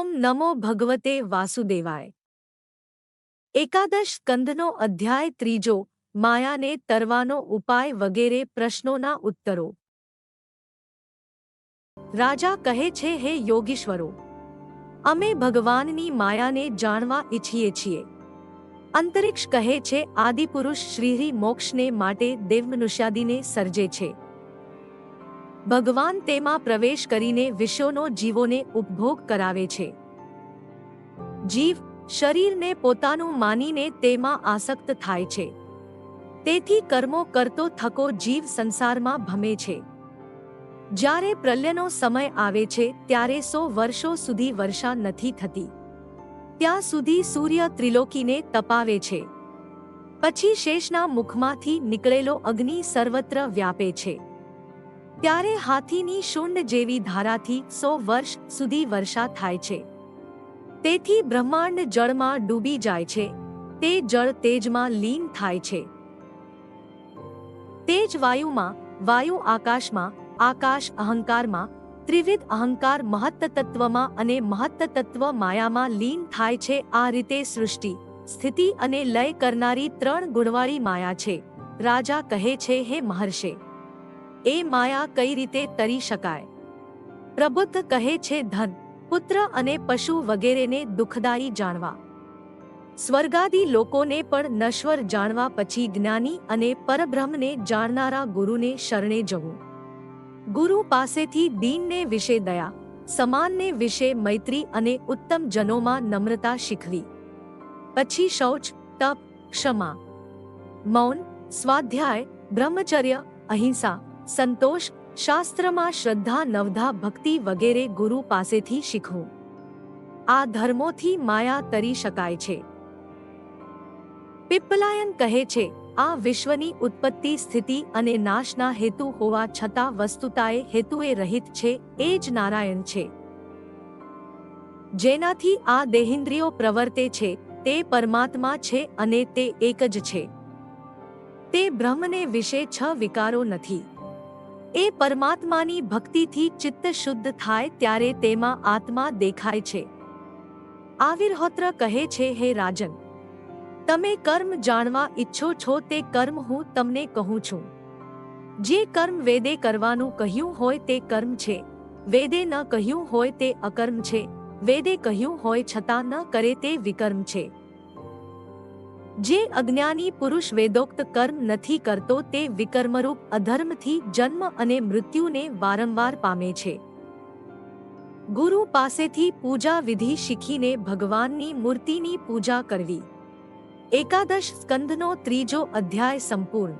નમો ભગવતે વાસુદેવાય. એકાદશ સ્કંદનો અધ્યાય ત્રીજો, માયાને તરવાનો ઉપાય વગેરે પ્રશ્નોના ઉત્તરો. રાજા કહે છે, હે યોગીશ્વરો, અમે ભગવાનની માયાને જાણવા ઈચ્છીએ છીએ. અંતરિક્ષ કહે છે, આદિપુરુષ શ્રીહરિ મોક્ષને માટે દેવમનુષ્યાદિને સર્જે છે. ભગવાન તેમાં પ્રવેશ કરીને વિશ્વનો જીવોને ઉપભોગ કરાવે છે. જીવ શરીરને પોતાનું માનીને તેમાં આસક્ત થાય છે. તેથી કર્મો કરતો થકો જીવ સંસારમાં ભમે છે. જ્યારે પ્રલયનો સમય આવે છે, ત્યારે સો વર્ષો સુધી વર્ષા નથી થતી. ત્યાં સુધી સૂર્ય ત્રિલોકીને તપાવે છે. પછી શેષના મુખમાંથી નીકળેલો અગ્નિ સર્વત્ર વ્યાપે છે. ત્યારે હાથીની શુંડ જેવી ધારાથી સો વર્ષ સુધી વર્ષા થાય છે. તેથી બ્રહ્માંડ જળમાં ડૂબી જાય છે. તે જળ તેજમાં લીન થાય છે. તેજ વાયુમાં, વાયુ આકાશમાં, આકાશ અહંકારમાં, ત્રિવિધ અહંકાર મહત્તત્વમાં અને મહત્તત્વ માયામાં લીન થાય છે. આ રીતે સૃષ્ટિ, સ્થિતિ અને લય કરનારી ત્રણ ગુણવાળી માયા છે. રાજા કહે છે, હે મહર્ષે એ માયા કઈ રીતે તરી શકાય? પ્રબુદ્ધ કહે છે, ધન, પુત્ર અને પશુ વગેરેને દુઃખદાયી જાણવા. સ્વર્ગાદી લોકોને પણ નશ્વર જાણવા પછી જ્ઞાની અને પરબ્રહ્મને જાણનારા ગુરુને શરણે જવું. ગુરુ પાસેથી દીનને વિશે દયા, સમાનને વિશે મૈત્રી અને ઉત્તમ જનોમાં નમ્રતા શીખવી. પછી શૌચ, તપ, ક્ષમા. મૌન, સ્વાધ્યાય, બ્રહ્મચર્ય, અહિંસા. સંતોષ, શાસ્ત્રમાં શ્રદ્ધા, નવધા, ભક્તિ વગેરે ગુરુ પાસેથી શીખવું. આ ધર્મોથી માયા તરી શકાય છે. પિપ્પલાયન કહે છે, આ વિશ્વની ઉત્પત્તિ, સ્થિતિ અને નાશના હેતુ હોવા છતાં વસ્તુતાએ હેતુએ રહિત છે, એ જ નારાયણ છે. જેનાથી આ દેહિન્દ્રિયો પ્રવર્તે છે, તે પરમાત્મા છે અને તે એક જ છે. તે બ્રહ્મને વિશે છ વિકારો નથી. એ પરમાત્માની ભક્તિથી ચિત્ત શુદ્ધ થાય ત્યારે તેમાં આત્મા દેખાય છે. આવિર્હોત્ર કહે છે, હે રાજન, તમે કર્મ જાણવા ઈચ્છો છો તે કર્મ હું તમને કહું છું. જે કર્મ વેદે કરવાનું કહ્યું હોય તે કર્મ છે, વેદે ન કહ્યું હોય તે અકર્મ છે, વેદે કહ્યું હોય છતાં ન કરે તે વિકર્મ છે. જે અજ્ઞાની પુરુષ વેદોક્ત કર્મ નથી કરતો તે વિકર્મરૂપ અધર્મથી જન્મ અને મૃત્યુને વારંવાર પામે છે. ગુરુ પાસેથી પૂજા વિધિ શીખીને ભગવાનની મૂર્તિની પૂજા કરવી. એકાદશ સ્કંદનો ત્રીજો અધ્યાય સંપૂર્ણ.